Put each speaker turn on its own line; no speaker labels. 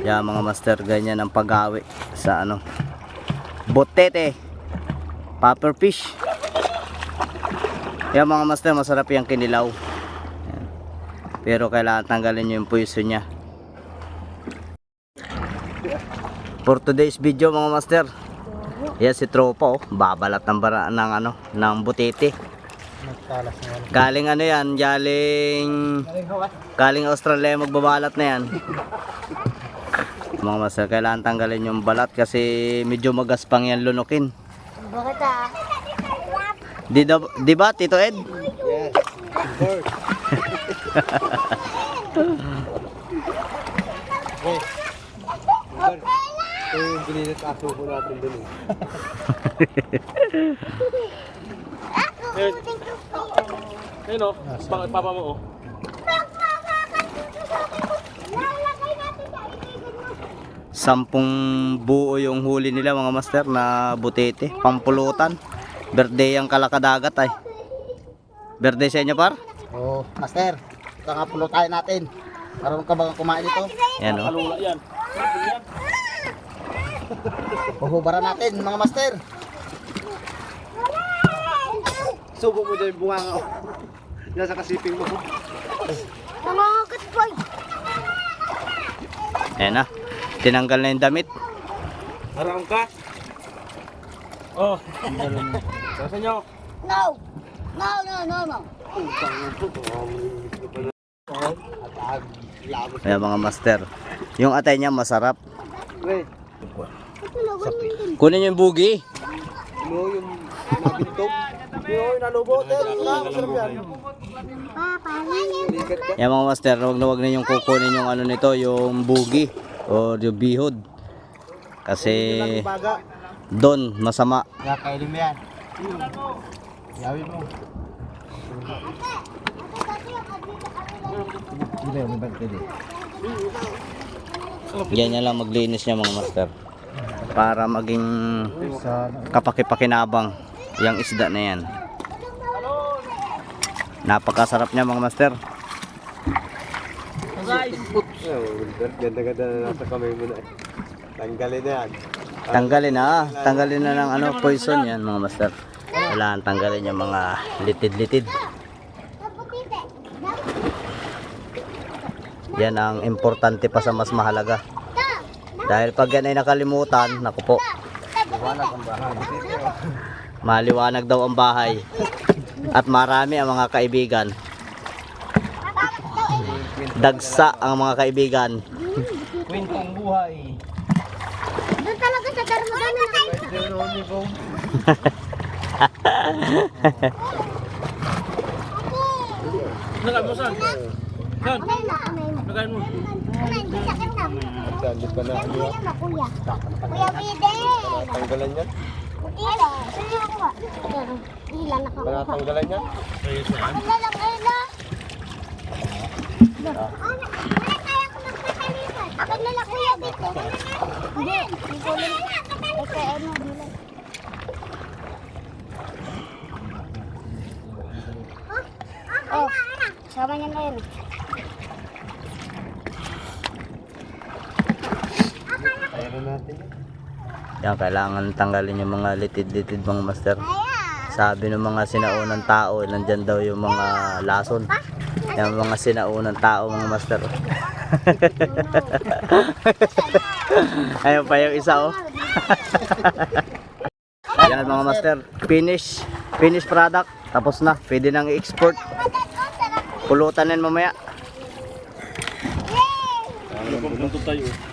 Yan mga master, ganyan ang paggawi sa ano. Botete. Popper fish. Yan mga master, masarap yung kinilaw. Pero kailangan tanggalin nyo yung puwiso niya. For today's video mga master. Yan si Tropa oh, babalat ng bara ng ano, ng butete. Galing ano yan, galing
galing
Australia magbabalat na yan. Mga master, kailangan tanggalin yung balat kasi medyo magaspang yan lunukin.
Bakit ah?
Di, di ba, Tito Ed?
Yes. Of course. Ito yung binilit aso ko natin dun eh.
Ayun o, bakit papa mo oh.
Lalagay natin sa ibigan mo.
Sampung buo yung huli nila mga master na butete, pampulutan. Birthday ang kalakadagat ay. Birthday sa inyo par?
Oh, master. Ito nga pulo tayo natin. Marunong ka bang kumain ito?
Yan o.
Kalula yan.
Puhubaran natin mga master. Subo mo dyan yung bunga nga. Nasa kasiping mo.
Nangangagat boy.
Ayan na. Tinanggal na yung damit.
Haram ka. Oh. Kasi nyo.
No. No, no, no, no.
Ayan mga master. Yung atay niya masarap.
Mo.
Kunin niyo yung bugi.
ano yung nabintog? Yung nalubot. Ka.
Yan mga master, huwag na huwag na yung kukunin yung ano nito, yung bugi o yung bihod. Kasi doon masama.
Ya, kailin mo yan. Yawin mo. Din.
Ganyan lang maglinis niya mga master. Para maging kapakipakinabang yung isda na yan. Napakasarap niya mga master.
Ganda-ganda na nasa kamay mo na eh. Tanggalin na yan.
Tanggalin na, ah. tanggalin na ng ano, poison yan mga master. Kailangan tanggalin yung mga litid-litid. Yan ang importante pa sa mas mahalaga. Dahil pag yan ay nakalimutan, naku po,
Wala
maliwanag daw ang bahay. At marami ang mga kaibigan. Dagsa ang mga kaibigan.
Kwentong buhay.
Doon talaga sa na kayo.
Nagay mo saan? Saan?
Na.
Nagay mo.
Kamay, hindi sa kanta.
Sandit pa na.
Kuya na, kuya. Kuya Bide.
Tanggalan yan?
Ile. Sige ako na.
Panatanggalan yan?
Ayos na yan.
Ila lang, ila. Ano? Ano kaya ko magpapalitan? Pag nila kuya dito. Hindi. Hindi ko lang. Kasi ano, nila. Oh, sama niya na yun.
Yan.
Yan, kailangan tanggalin yung mga litid-litid mga master. Sabi ng mga sinaunang tao, nandyan daw yung mga lason. Yung mga sinaunang tao mga master. Ayun pa yung isa oh. Yan mga master, finish. Finish product. Tapos na, pwede nang i-export. Pulutan yan mamaya.
Ano tayo?